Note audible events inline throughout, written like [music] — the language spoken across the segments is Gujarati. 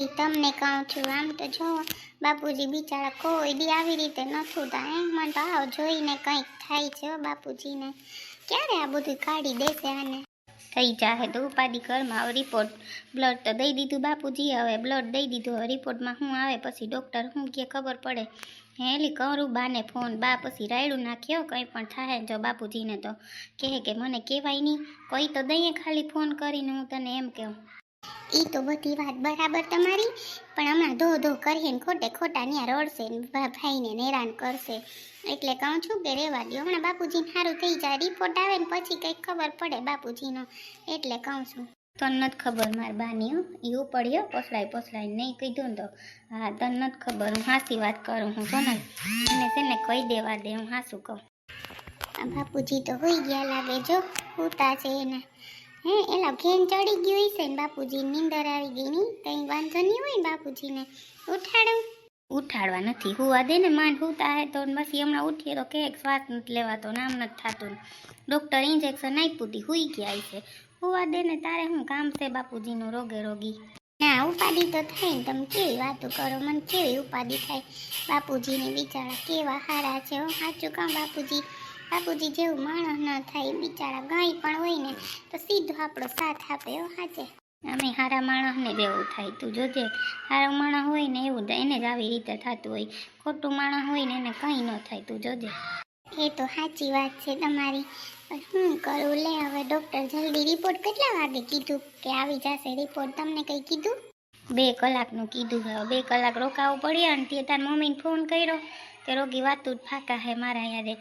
તમને કહું છું આમ તો જો બાપુજી બિચારા કોઈ બી આવી રીતે નથું થાય મને તો આવ જોઈને કંઈક થાય છે બાપુજીને. ક્યારે આ બધું કાઢી દેશે આને? થઈ જાહે તો ઉપાધિ ઘરમાં હવે રિપોર્ટ બ્લડ તો દઈ દીધું બાપુજી હવે બ્લડ દઈ દીધું. હવે રિપોર્ટમાં શું આવે પછી ડૉક્ટર શું કે ખબર પડે. હેલી કરું બાને ફોન બા પછી રાયડું નાખ્યો કંઈ પણ થાય જો બાપુજીને તો. કહે કે મને કહેવાય નહીં, કોઈ તો દઈએ ખાલી ફોન કરીને હું તને એમ કહું. એ તો બધી વાત બરાબર તમારી, પણ હમણાં ધો ધો કરીએ ને ખોટે ખોટા ત્યાં રડશે ભાઈને હેરાન કરશે. એટલે કહું છું કે રહેવા દો હમણાં બાપુજીને સારું થઈ જાય રિપોર્ટ આવે ને પછી કંઈક ખબર પડે બાપુજીનો. એટલે કહું છું. તને નથી ખબર મારા બાની, હો. એ ઉપડ્યો પોસલાય પોસલાય નહીં કીધું ને તો. હા, તને નથી ખબર, હું હાસી વાત કરું, હું સોનલ એને તેને કહી દેવા દે, હું હાસું કહું. બાપુજી તો હોઈ ગયા લાગે, જો. ઉતા છે એને. હે એલા ઘેન ચડી ગયું હશે ને બાપુજી નીંદર આવી ગઈ ની? કઈ વાંધો નહીં હોય ને બાપુજીને. ઉઠાડું. ઉઠાડવા નથી હુવા દે ને માન હુતા હે તો પછી હમણાં ઉઠીએ તો કે શ્વાસ નથી લેવાતો નામ નથી થતું ડૉક્ટર ઇન્જેક્શન આપ્યું હતી હુઈ ગયા છે હુવા દે ને તારે શું કામ છે બાપુજીનું રોગે રોગી? ના ઉપાધિ તો થાય ને તમે કેવી વાતો કરો? મને કેવી ઉપાધિ થાય? બાપુજીને બિચારા કેવા હારા છે હો? સાચું કામ બાપુજી. બાપુજી જેવું માણસ ન થાય બિચારા ગાય પણ હોય ને, તો સીધો આપણો સાથ આપે એવો સાચે અમે હારા માણસને જ એવું થાય, તું જોજે. સારા માણસ હોય ને એવું એને જ આવી રીતે થતું હોય. ખોટું માણસ હોય ને એને કંઈ ન થાય, તું જોજે. એ તો સાચી વાત છે તમારી. હું કરું? લે હવે ડૉક્ટર જલ્દી રિપોર્ટ કેટલા વાગે કીધું કે આવી જશે રિપોર્ટ તમને કંઈ કીધું? બે કલાકનું કીધું હવે બે કલાક રોકાવું પડ્યા અને તે તાર મમ્મીને ફોન કર્યો કે રોગી વાતું જ ફાકા હે મારા યારે.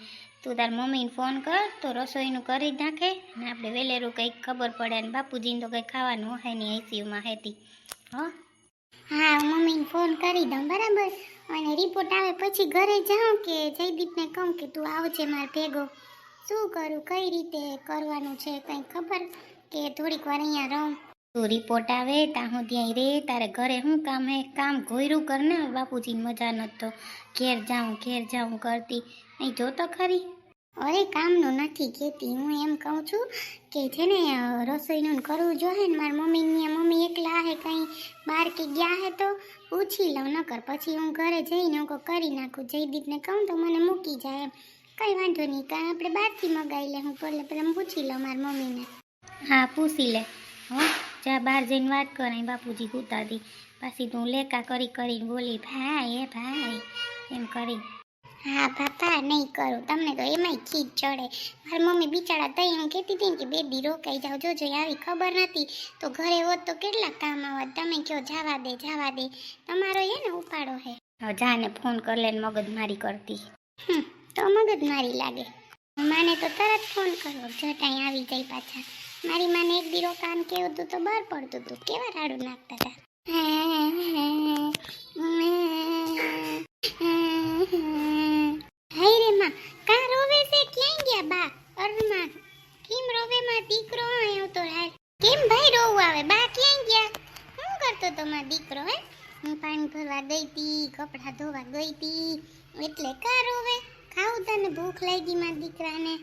તું તાર મમ્મીને ફોન કર, તો રસોઈનું કરી જ નાખે. ને આપણે વેલેરું કંઈક ખબર પડે ને બાપુજીને તો કંઈ ખાવાનું હોય નહીં આઈસીયુમાં હતી. હો? હા, મમ્મીને ફોન કરી દઉં, બરાબર. અને રિપોર્ટ આવે પછી ઘરે જાઉં કે જયદીપને કહું કે તું આવજે મારે ભેગો. શું કરું, કઈ રીતે કરવાનું છે, કંઈ ખબર? કે થોડીક વાર અહીંયા રહું. તું રિપોર્ટ આવે ત્યાં હું ત્યાં રે તારે ઘરે શું કામ હે? કામ ઘોયરું કર ને બાપુજીને મજા નથી તો ઘેર જાઉં ઘેર જાઉં કરતી. અહીં જો તો ખરી? અરે કામનું નથી કહેતી. હું એમ કહું છું કે છે ને રસોઈનું કરવું જોઈએ ને મારી મમ્મી ત્યાં મમ્મી એકલા હે કંઈ બહાર કે ગયા હે તો પૂછી લઉં. નકર પછી હું ઘરે જઈને હું કરી નાખું. જયદીપને કહું તો મને મૂકી જાય એમ. કંઈ વાંધો નહીં કાં આપણે બહારથી મગાવી લે. હું પહેલાં પહેલાં પૂછી લઉં મારી મમ્મીને. હા પૂછી લે. હો. જા બહાર જઈને વાત કરે બાપુજી કૂતાથી પાછી તું લેકા કરી કરીને બોલી ભાઈ એ ભાઈ એમ કરી. હા પાપા નહીં કરું. તમને તો એમાંય ખીજ ચડે. મારી મમ્મી બિચારા તઈ હું કહેતી હતી કે બે દી રોકાઈ જાઓ જોજો આવી ખબર નથી. તો ઘરે હોત તો કેટલા કામ આવત. તમે કયો જવા દે જવા દે. તમારો એ ને ઉપાડો હે. જાને ફોન કરી લેને મગજ મારી કરતી. તો મગજ મારી લાગે. માને તો તરત ફોન કરો જટાઈ આવી જાય પાછા. મારી માને એક બીરો કાન કેવું હતું તો બહાર પડતું હતું કેવા રાડું નાખતા હતા હાય રે માં કા રોવે છે ક્યાં ગયા બા અરમાં કેમ રોવે માં દીકરો આવ્યો તો હાલ કેમ ભાઈ રોવું આવે બા ક્યાં ગયા શું કરતો તો માં દીકરો હે હું પાણી ભરવા ગઈ તી કપડાં ધોવા ગઈ તી એટલે કા રોવે ખાવું તને ભૂખ લાગી માં દીકરાને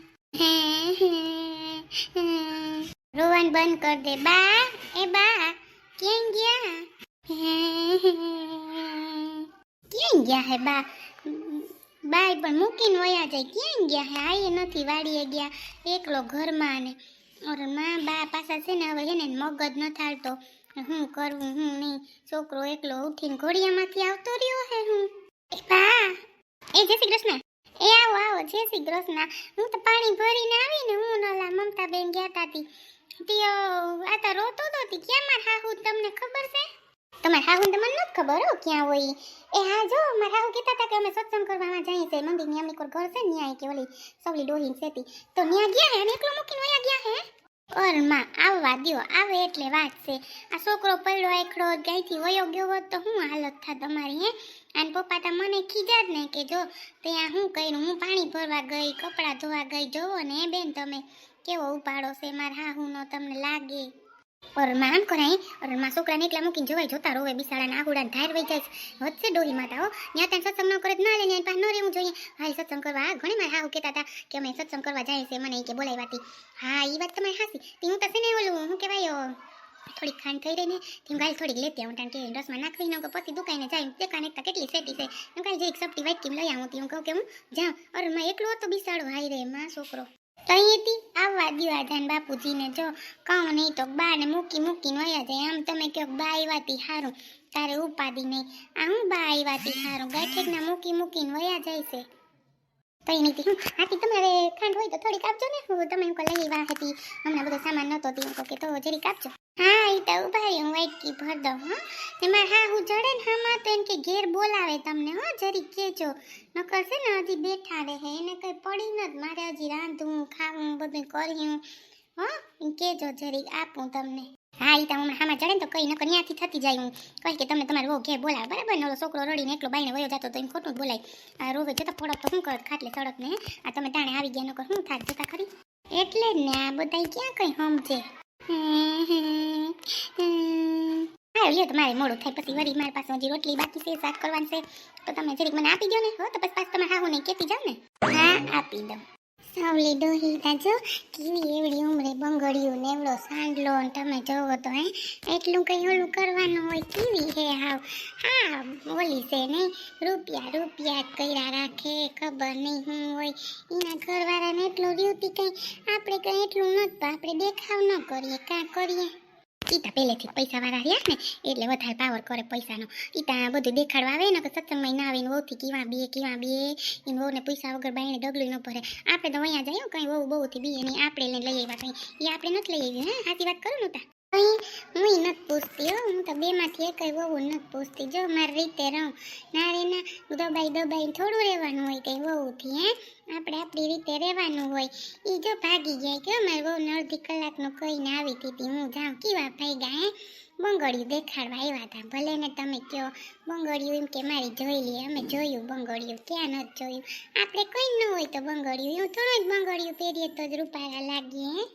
રોવાનું બંધ કર દે. બા, એ બા ક્યાં ગયા? ક્યાં ગયા હે બા? બાય પણ મૂકીને વયા જાય. ક્યાં ગયા હે? આયે નથી, વાડીએ ગયા. એકલો ઘરમાં ને. ઓરમાં, બા પાછા છે ને, હવે ને મગજ ન થાળતો. હું કરવું, હું નહીં. છોકરો એકલો ઉઠીને ઘોડિયામાંથી આવતો રહ્યો હે હું. એ બા, એ જય શ્રી કૃષ્ણ. એ આવો આવો, જય શ્રી કૃષ્ણ. હું તો પાણી ભરીને આવીને હું નલા મમતાબેન ગયા તાતી તીઓ આ તો રોતો તો તી. ક્યાં માર હાહુ તમને ખબર છે? તમારે હાહુ તમને નથી ખબર હો ક્યાં હોય એ હા, જો, મારા હાહુ કહેતા હતા કે અમે સત્સંગ કરવામાં જઈએ છે મંદિરની અમની કોઈ ઘર છે ન્યાય કે ઓલી સવલી ડોહીન સેતી. તો ન્યા ગયા હે? અને એકલો મૂકીને વયા ગયા હે? ઓરમાં આવવા દો આવે એટલે વાત છે. આ છોકરો પડ્યો એકડો ગાયથી વયો ગયો હોત તો શું હાલત થાય તમારી હે? અને પપ્પા તા મને ખીજા જ ને કે જો, ત્યાં હું કર્યું? હું પાણી ભરવા ગઈ, કપડાં ધોવા ગઈ, જોવો ને, હે બેન તમે. કેવો ઉપાડો છે? મારા હાહુનો તમને લાગે. ઓરમાં આમ કરાય ઓરમાં છોકરાને એકલા મૂકીને જોવાય, જોતા રોવે બિસાડાને આહુડાને ધાર વઈ જાય વધશે ડોહી માતા, હો. ત્યાં ત્યાં સત્સંગ ન કરે ના લે ત્યાં પાસે ન રહેવું જોઈએ. હા સત્સંગ કરવા. ઘણી મારે હા કહેતા હતા કે અમે સત્સંગ કરવા જાય છે, મને કે બોલાવી હા એ વાત તમારી હાસી તે હું તસે ને ઓલું, હું કહેવાય થોડીક ખાંડ થઈ રહી ને તેમ ગાલ થોડીક લેતી આવું, કારણ કે રસમાં નાખી ન પછી દુકાને જાય. તે કાને એકતા કેટલી સેટી છે. એમ જે એક સપટી વાઈટ કેમ લઈ આવું, તું કહું કે હું જાઉં. અરે, મેં એકલો હતો બિસાડો. હાઈ રે, માં, છોકરો. અહીંથી આવવા દ્યો આ જાન બાપુજીને જો. કહું નહીં તો બાને મૂકી મૂકીને વયા જાય. આમ તમે કહો બા આવ્યાથી સારું તારે ઉપાડી નહીં. આ હું બા આવ્યાથી સારું ગાંઠેકના મૂકી મૂકીને વયા જાય છે. તો એની હું. આથી તમારે ખાંડ હોય તો થોડીક આપજો ને. હું તમે એમ લઈ વા હતી હમણાં બધો સામાન નહોતો હતી એમ કે તો જરીક આપજો. હા તો ઊભા રહી, હું વાઈટ કી ભર દઉં હા? તેમાં હા, હું જડે ને હામાં તો એમ કે ઘેર બોલાવે તમને, હો? જરી કેજો નકર છે ને, હજી બેઠા રહે, એને કંઈ પડી ન જ મારે હજી રાંધવું, ખાવું બધું કર્યું હો. એમ કેજો જરી આપું તમને. હા એ તો હમણાં હામાં ચડે ને તો કઈ, નકર ત્યાંથી થતી જાય હું. કહી કે તમને તમારે બહુ ઘેર બોલાવે, બરાબર? ને છોકરો રડીને એટલો બાઈને વયો જતો તો એમ ખોટું બોલાય. આ રોવે જતા ફોડક તો શું કરત ખાટલે સડક ને આ તમે ટાણે આવી ગયા, નકર શું થાય જતા ખરી? એટલે જ ને, આ બધા ક્યાં કઈ સમજે? હા, લ્યો તમારે મોડું થાય, પછી વળી મારી પાસે હજી રોટલી બાકી છે, શાક કરવાનું છે. તો તમે જરીક મને આપી દો ને, હો, તો પછી પાછું તમે હા નહીં કેતી જાઓ ને. હા, આપી દઉં. સાવલી ડોહી તાજો કેવી એવડી ઉમરે બંગડિયું ને એવડો સાંડલો ને તમે જોવો તો, હે? એટલું કંઈ ઓલું કરવાનું હોય કેવી હે હાવ? હા, ઓલી છે નહીં રૂપિયા રૂપિયા જ કર્યા રાખે, ખબર નહીં હું હોય. એના ઘરવાળાને એટલું રહ્યું કંઈ. આપણે કંઈ એટલું નહોતું, આપણે દેખાવ ન કરીએ, કાં કરીએ? ઈતા પહેલેથી જ પૈસાવાળા રહ્યા ને, એટલે વધારે પાવર કરે પૈસાનો. ઈતા બધું દેખાડવા આવે ને કે સત્સંગમાં ના આવીને વહુથી કેવા બીએ કેવા બીએ એને વહુને પૈસા વગર બાઈને ડગલું ન ભરે. આપણે તો અહીંયા જાય કંઈ વહુ બહુથી બીએ નહીં, આપણે લઈને લઈ આવ્યા કંઈ. એ આપણે નથી લઈ આવ્યું, હે? સાચી વાત કરું ને તા? હું નથી પૂછતી હો, હું તો બેમાંથી એક વહુ નથી પૂછતી. જો મારી રીતે રહું ના રે ના દબાઈ દબાઈને થોડું રહેવાનું હોય કંઈ વહુથી, હે? આપણે આપણી રીતે રહેવાનું હોય. એ જો ભાગી જાય કે મારી વહુને અડધી કલાકનું કહીને આવી હતી હું જાઉં, કેવા ભાગ્યા, હે? બંગડિયું દેખાડવા આવ્યા હતા ભલે ને તમે કહો બંગડિયું એમ કે મારી જોઈ લઈએ અમે જોયું બંગડિયું, ક્યાં નથી જોયું? આપણે કંઈ ન હોય તો બંગડિયું, એવું થોડું જ બંગડિયું પહેરીએ તો જ રૂપાળા લાગીએ, હે?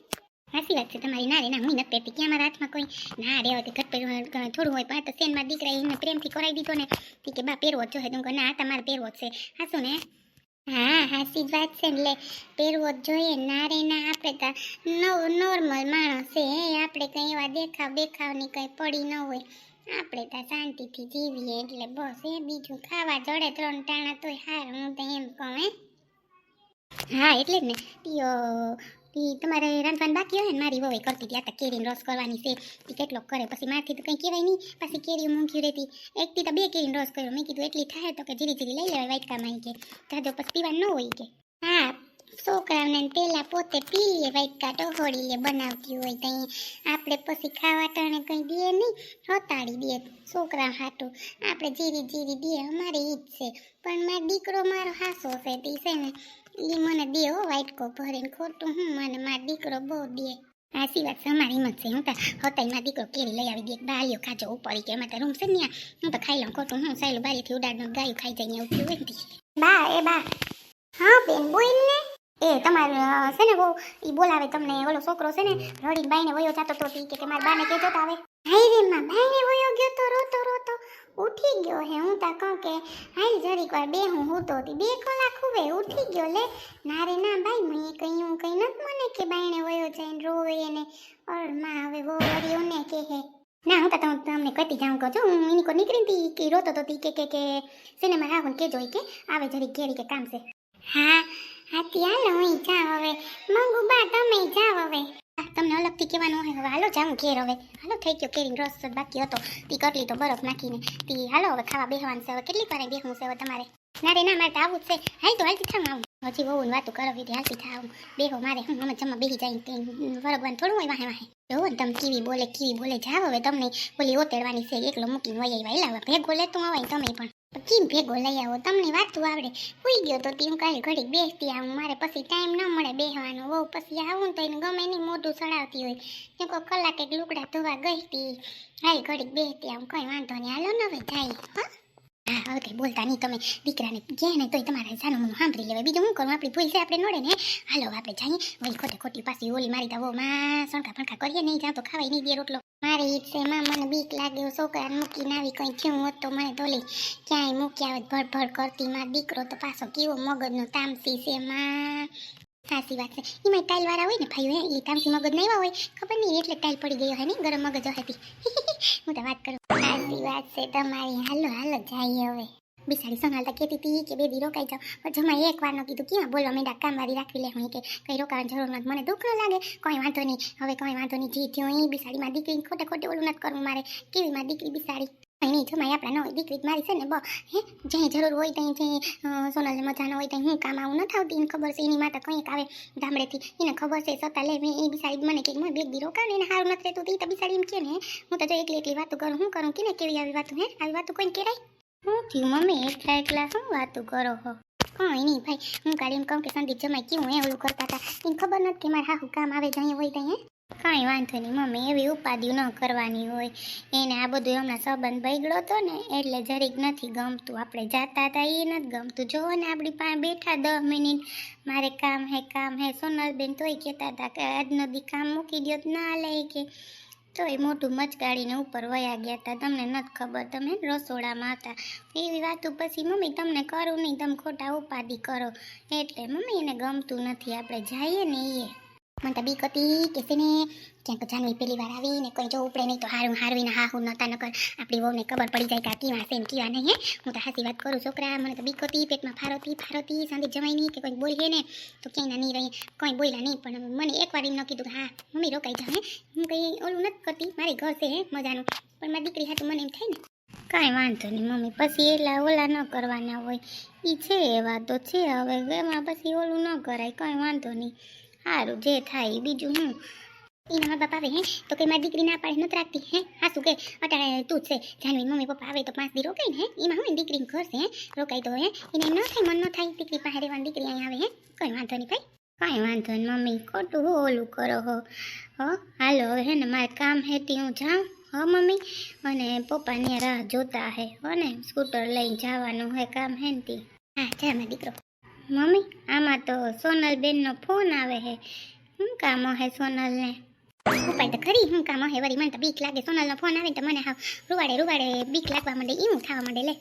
સાચી વાત છે, તમારી ના ના હું નથી પહેરતી. ક્યાં હાથમાં કોઈ ના રે હવે ઘટ પર થોડું હોય, પણ તો સેનમાં દીકરા એને પ્રેમથી કરાવી દીધો ને તી કે બા પહેરવો જ જોઈએ તો ના તમારે પહેરવો છે. હાસું ને? હા, હાસી જ વાત છે એટલે પહેરવો જ જોઈએ ના ના, આપણે તો નોર્મલ માણસ છે આપણે કંઈ એવા દેખાવ બેખાવની કંઈ પડી ન હોય. આપણે તો શાંતિથી જીવીએ એટલે બસ, એ બીજું ખાવા જડે ત્રણ ટાણા તોય હાર, હું તો એમ કહું, હા? એટલે જ ને. તીયો ઈ તમારે રાંધવાનું બાકી હોય ને, મારી વહુ કરતી આ તો કેરીનો રસ કરવાની છે. ઈ કેટલો કરે. પછી મારથી તો કંઈ કહેવાય નહીં. પાછી કેરીઓ મૂંઘી રહેતી. એકથી તો બે કેરીનો રસ કર્યો. મેં કીધું એટલી થાય તો કે જીરી જીરી લઈ લેવાય વાટકામાં ઈ કે. જાજો પછી પીવાનું ન હોય કે. હા, છોકરાઓને પેલા પોતે પી લે વાટકા ટહોળી લે, બનાવતી હોય તો આપણે પછી ખાવા ટાણે કંઈ દે નહીં. હતાડી દે છોકરા હાટું. આપણે જીરી જીરી દે અમારે ઈ જ છે. પણ મારો દીકરો મારો હાસો છે. તે છે ને ઈ મને દે હો વાટકો ભરીને ખોટું. હું મને મારો દીકરો બહુ દે. સાચી વાત અમારી હિંમત છે, હું તો હોતાઈ માં દીકરો કેરી લઈ આવી દે. બારીઓ ખાજો ઉપર કે એમાં તો રૂમ છે ને. હું તો ખાઈ લઉં ખોટું. હું સાયલું બારીથી ઉડાડનું ગાયું ખાઈ એવું થયું હોય ને બા, એ બા. હા, બેન, બોલ ને. એ તમારે છે ને બહુ ઈ બોલાવે તમને, ઓલો છોકરો છે ને, રડીને બાઈને વયો જાતો તો કે કે મારા બાને કહેતો આવે. હાય રે માં, બાઈને વયો ગયો તો રોતો રોતો, ઉઠી ગયો હે, હું તા કહું કે, હાલ જરીક વાર બે હું હું તો હતી, બે કલાક હુવે, ઉઠી ગયો, લે. ના રે ના બાઈ મેં કઈ હું કઈ નથી મને કે બાઈને વયો જઈને રોવે ને અરમાં, હવે વો વર્યો ને કે હે. ના, હું તો તમ- તમને કહેતી જાઉં કહું છું, હું એની કો નીકળી તી કે રોતો તો તી કે કે કે સિનેમા રાહુલ કેજો જોઈ કે, આવે જરીક ઘેરી કે કામ છે. હા હાથી હાલો હું જાવ હવે. મંગુ બા, તમે જાવ હવે. તમને અલગથી કહેવાનું હોય, હવે હાલો જાઉં ઘેર હવે. હાલો, થઈ ગયો કેરીનો રસ બાકી હતો. તી કટલી તો બરફ નાખીને. તી, હાલો, હવે ખાવા બેહવાનું છે. હવે કેટલી વાર બેહવું છે હવે તમારે? ના રે, ના, મારે તો આવું જ છે. હાલ તો હાલતી થામ આવું. હજી બહુ વાતો હતી હાલતી થાવું બેહો, મારે હું અમે જમવા બેહી જાય વરગવાનું થોડું હોય વાહે વાહે. જોવો તમે કીવી બોલે કીવી બોલે, જાવ હવે તમને ઓલી ઓતેડવાની છે. એકલો મૂકીને વહી આવ્યા. એલા, ભેગો લેતું આવે તમે પણ. કેમ ભેગો લઈ આવો, તમને વાતું આવડે. હુઈ ગયો તો તી કાલે ઘડી બેસતી આવું, મારે પછી ટાઈમ ન મળે બેહવાનો. વહુ પછી આવું તો એને ગમે નહીં મોઢું સડાવતી હોય. ને કોઈ કલાક એક લુગડા ધોવા ગઈ હતી. હાલ ઘડીક બેસતી આમ કંઈ વાંધો નહીં. હાલો ને જાય. હા? હવે કંઈ બોલતા નહીં તમે. દીકરાને કહે ને તોય તમારે સાનું મનું સાંભળી લેવાય. બીજું હું કરું? આપણી ભૂલ છે, આપણે નડે ને? હાલો આપણે જઈએ. વળી ખોટે ખોટી પાછી ઓલી મારી તો માં સણકા ફણકા કરીએ નહીં જાવ તો ખાવાય નહીં દે રોટલો મારી ઈચ્છ મને બીક લાગ્યો છોકરાને મૂકીને આવી કંઈ થયું હોત તો મને ધોલી ક્યાંય મૂકી આવે ભડભડ કરતી માં દીકરો તો પાછો કેવો મગજનો તામસી છે, માં. સાચી વાત છે. એમાં ટાઈલ વાળા હોય ને ભાઈ એ તામસી મગજ નહીં હોય, ખબર નહીં, એટલે ટાઈલ પડી ગયો હોય ને, ગરમ મગજ હતી. [laughs] હું તો વાત કરું. સાચી વાત છે તમારી. હાલો હાલો જાય હવે. બિસાડી સોનાલતા કહેતી હતી કે બે દી રોકાઈ જાઓ. પણ જમાઈ એક વાર ન કીધું ક્યાં બોલવા મેં કામવાળી રાખી લે હું કે કઈ રોકાવાની જરૂર નથી મને દુઃખ લાગે. કોઈ વાંધો નહીં. હવે કોઈ વાંધો નહીં. જી થયું અહીં બિસાડી દીકરી ખોટે ખોટે ઓલું નથી કરવું મારે. કેવીમાં દીકરી બિસાડી નહીં, જમાઈ આપણા ન હોય દીકરી મારી છે ને, બ. હે? જ્યાં જરૂર હોય ત્યાં જ્યાં સોનલને મજા ન હોય ત્યાં હું કામ આવું નથી આવતી એને ખબર છે, એની માતા કંઈક આવે ગામડેથી. એને ખબર છે સતા લે, મેં એ બિસાડી મને કે મેં બે બી રોકાવ એને સારું નથી રહેતું એ તો બિસાડી એમ કે ને, હું? તો જો એકલી એકલી વાતો કરું, હું કરું? કે ને કેવી આવી વાતો, હે? આવી વાતો કોઈ કરાય હું થયું મમ્મી એકલા એકલા શું વાતો કરો હો. કંઈ નહીં ભાઈ, હું કાલે એમ કહું કે સંદીપ જમાઈ કેવું એ ઓલું કરતા હતા એને ખબર નથી કે મારે હાહુ કામ આવે જાય હોય ત્યાં કાંઈ વાંધો નહીં, મમ્મી, એવી ઉપાધિ ન કરવાની હોય. એને આ બધું હમણાં સંબંધ બગડ્યો હતો ને, એટલે જરીક નથી ગમતું. આપણે જાતા હતા એ નથી ગમતું. જુઓ ને આપણી પાસે બેઠા દસ મિનિટ, મારે કામ હે કામ હે, સોનલબેન તોય કહેતા હતા કે આજનો દી કામ મૂકી દો ના લે કે. તોય મોટું મચકાડીને ઉપર વયા ગયા હતા તમને નથી ખબર, તમે રસોડામાં હતા. એવી વાતો પછી મમ્મી, તમને કરું નહીં, તમે ખોટા ઉપાધિ કરો. એટલે મમ્મી એને ગમતું નથી. આપણે જઈએ ને એ મને તો બીક કે છે ને, ક્યાંક જાનવી પેલી વાર આવી ને કોઈ જો ઉપડે નહીં તો હારું, હારવીને હા હું નતા નકર. આપણી વહુને ખબર પડી જાય કે આ કીવા છે ને કીવા નહીં, હે? હું તો હાસી વાત કરું છોકરા, મને તો બીક હતી, પેટમાં ફારોતી ફારોતી સંદીપ જમાઈ નહીં કે કોઈ બોલીએ ને, તો ક્યાંય નહીં રહી. કોઈ બોલ્યા નહીં, પણ મને એકવાર એમ ન કીધું હા, મમ્મી રોકાઈ જાઉં હે? હું કંઈ ઓલું નથી કરતી, મારી ઘર છે, હે, મજાનું. પણ મારી દીકરી હાથું મને એમ થાય ને, કાંઈ વાંધો નહીં, મમ્મી, પછી એટલા ઓલા ન કરવાના હોય. એ છે એવા તો છે, હવે એમાં પછી ઓલું ન કરાય, કાંઈ વાંધો નહીં. સારું જે થાય બીજું હું? એના મા આવે હે, તો કે મારી દીકરી ના પાડે નથી રાખતી, હે? હા, શું કે? અટાણે તું છે, જાનવી મમ્મી પપ્પા આવે તો પાંચ દી રોકાય ને, હે? એમાં હું દીકરીને ઘર હે? રોકાઈ દો હે. એને ન થાય, મન ન થાય દીકરી પાસે રહેવાની, દીકરી અહીં આવે, હે? કંઈ વાંધો નહીં ભાઈ. કાંઈ વાંધો નહીં, મમ્મી, ખોટું હો ઓલું કરો હો. હો, હાલો, હવે હે ને મારે કામ હેતી હું જાઉં, હો, મમ્મી? અને પપ્પાની રાહ જોતા હે, હો ને? સ્કૂટર લઈને જવાનું હે કામ હેતી હા, જા, મારો દીકરો. મમ્મી, આમાં તો સોનલબેનનો ફોન આવે હે. શું કામ હે સોનલને? ઉપાય તો ખરી, હું કામ હે વળી, મને તો બીક લાગે. સોનલનો ફોન આવે તો મને હાવ રૂવાડે રૂવાડે બીક લાગવા માંડે એવું થવા માંડે, લે.